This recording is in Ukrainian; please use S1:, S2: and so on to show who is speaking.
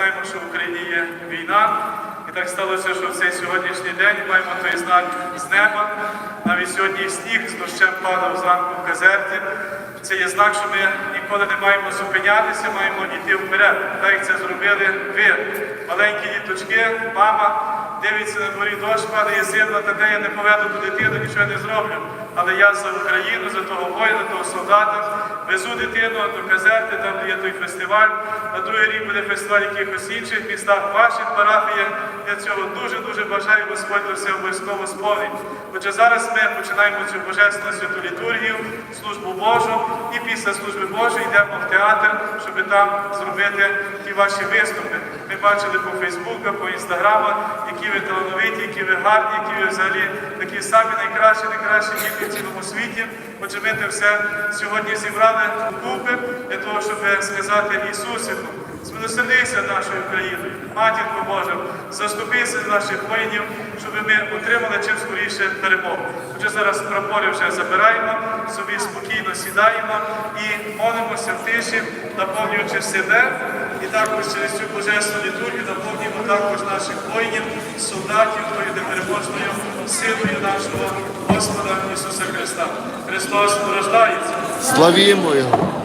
S1: знаємо, що в Україні є війна. І так сталося, що в цей сьогоднішній день маємо той знак з неба. Навіть сьогодні сніг з дощем падав зранку в казерті. Це є знак, що ми ніколи не маємо зупинятися, маємо йти вперед. Так як це зробили ви, маленькі діточки, мама. Дивиться на дворі дощ, падає сильно, та де я не поведу ту дитину, нічого не зроблю. Але я за Україну, за того воїна, того солдата, везу дитину до казерти, там є той фестиваль. На другий рік буде фестиваль якихось інших містах, ваших парафіях. Я цього дуже-дуже бажаю, Господь то все обов'язково сповнить. Отже, зараз ми починаємо цю божественну святу літургію, службу Божу, і після служби Божої йдемо в театр, щоб там зробити ті ваші виступи. Бачили по Фейсбуку, по інстаграмах, які ви талановиті, які ви гарні, які ви взагалі такі самі найкращі, найкращі діти в цілому світі. Отже, ми це все сьогодні зібрали купи для того, щоб сказати Ісусику, змилосердися нашою країною, матінко Божа, заступися за наших воїнів, щоб ми отримали чим скоріше перемогу. Отже, зараз прапори вже забираємо, собі спокійно сідаємо і молимося в тиші, наповнюючи себе. І також через цю божественну також наших воїнів, солдатів, тою непереможною силою нашого Господа Ісуса Христа. Христос рождається.
S2: Славімо Його!